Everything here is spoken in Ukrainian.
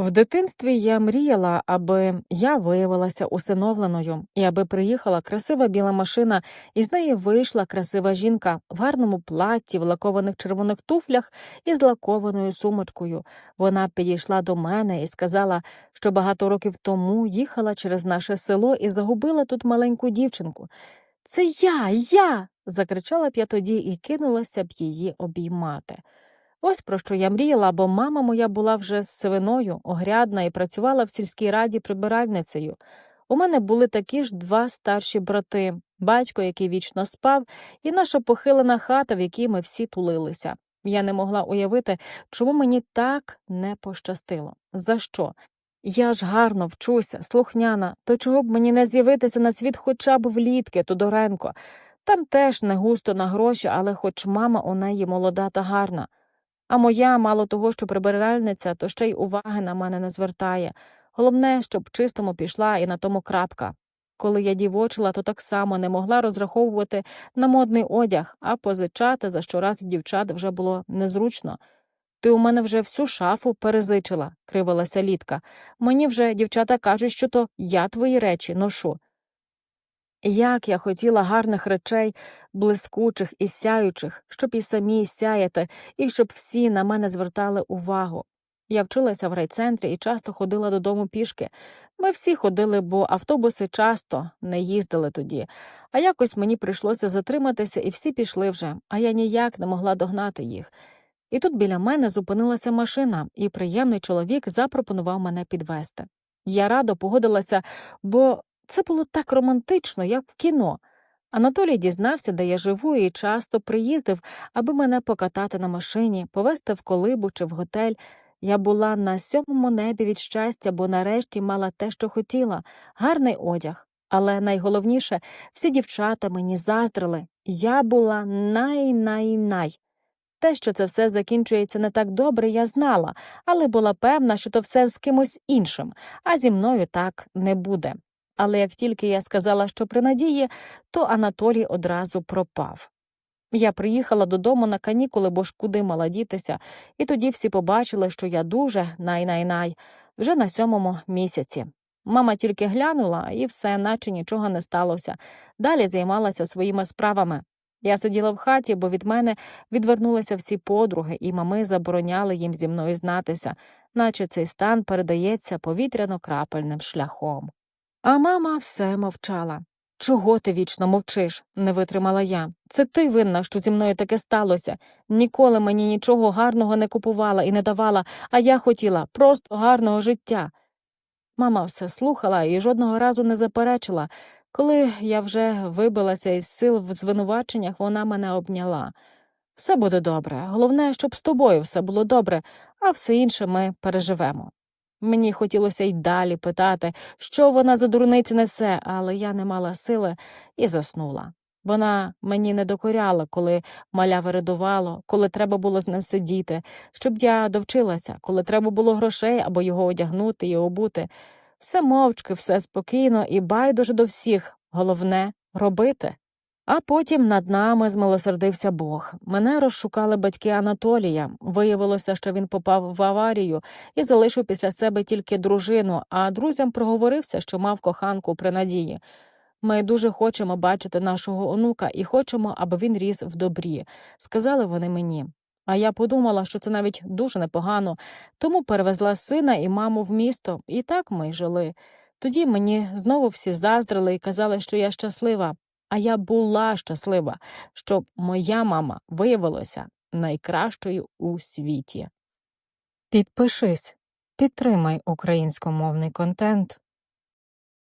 В дитинстві я мріяла, аби я виявилася усиновленою, і аби приїхала красива біла машина, і з неї вийшла красива жінка в гарному платті, в лакованих червоних туфлях і з лакованою сумочкою. Вона підійшла до мене і сказала, що багато років тому їхала через наше село і загубила тут маленьку дівчинку. Це я, я. закричала б я тоді і кинулася б її обіймати. Ось про що я мріяла, бо мама моя була вже сивиною, огрядна і працювала в сільській раді прибиральницею. У мене були такі ж два старші брати, батько, який вічно спав, і наша похилена хата, в якій ми всі тулилися. Я не могла уявити, чому мені так не пощастило. За що? Я ж гарно вчуся, слухняна, то чого б мені не з'явитися на світ хоча б влітки, Тодоренко. Там теж не густо на гроші, але хоч мама у неї молода та гарна. А моя, мало того, що прибиральниця, то ще й уваги на мене не звертає. Головне, щоб чистому пішла і на тому крапка. Коли я дівочила, то так само не могла розраховувати на модний одяг, а позичати за щораз в дівчат вже було незручно. Ти у мене вже всю шафу перезичила, кривилася літка. Мені вже дівчата кажуть, що то я твої речі ношу. Як я хотіла гарних речей, блискучих і сяючих, щоб і самі сяяти, і щоб всі на мене звертали увагу. Я вчилася в райцентрі і часто ходила додому пішки. Ми всі ходили, бо автобуси часто не їздили тоді. А якось мені прийшлося затриматися, і всі пішли вже, а я ніяк не могла догнати їх. І тут біля мене зупинилася машина, і приємний чоловік запропонував мене підвести. Я радо погодилася, бо це було так романтично, як в кіно. Анатолій дізнався, де я живу, і часто приїздив, аби мене покатати на машині, повезти в колибу чи в готель. Я була на сьомому небі від щастя, бо нарешті мала те, що хотіла гарний одяг. Але найголовніше, всі дівчата мені заздрили. Я була най-най-най. Те, що це все закінчується не так добре, я знала, але була певна, що то все з кимось іншим, а зі мною так не буде. Але як тільки я сказала, що при надії, то Анатолій одразу пропав. Я приїхала додому на канікули, бо ж куди мала дітися, і тоді всі побачили, що я дуже най-най-най, вже на сьомому місяці. Мама тільки глянула, і все, наче нічого не сталося. Далі займалася своїми справами. Я сиділа в хаті, бо від мене відвернулися всі подруги, і мами забороняли їм зі мною знатися, наче цей стан передається повітряно-крапельним шляхом. А мама все мовчала. Чого ти вічно мовчиш? не витримала я. Це ти винна, що зі мною таке сталося. Ніколи мені нічого гарного не купувала і не давала, а я хотіла просто гарного життя. Мама все слухала і жодного разу не заперечила. Коли я вже вибилася із сил в звинуваченнях, вона мене обняла. Все буде добре. Головне, щоб з тобою все було добре, а все інше ми переживемо. Мені хотілося й далі питати, що вона за дурниці несе, але я не мала сили і заснула. Вона мені не докоряла, коли маля виридувало, коли треба було з ним сидіти, щоб я довчилася, коли треба було грошей або його одягнути і обути. Все мовчки, все спокійно і байдуже до всіх, головне робити. А потім над нами змилосердився Бог. Мене розшукали батьки Анатолія. Виявилося, що він попав в аварію і залишив після себе тільки дружину, а друзям проговорився, що мав коханку при надії. Ми дуже хочемо бачити нашого онука і хочемо, аби він ріс в добрі, сказали вони мені. А я подумала, що це навіть дуже непогано, тому перевезла сина і маму в місто, і так ми жили. Тоді мені знову всі заздрили і казали, що я щаслива. А я була щаслива, щоб моя мама виявилася найкращою у світі. Підпишись, підтримай українськомовний контент.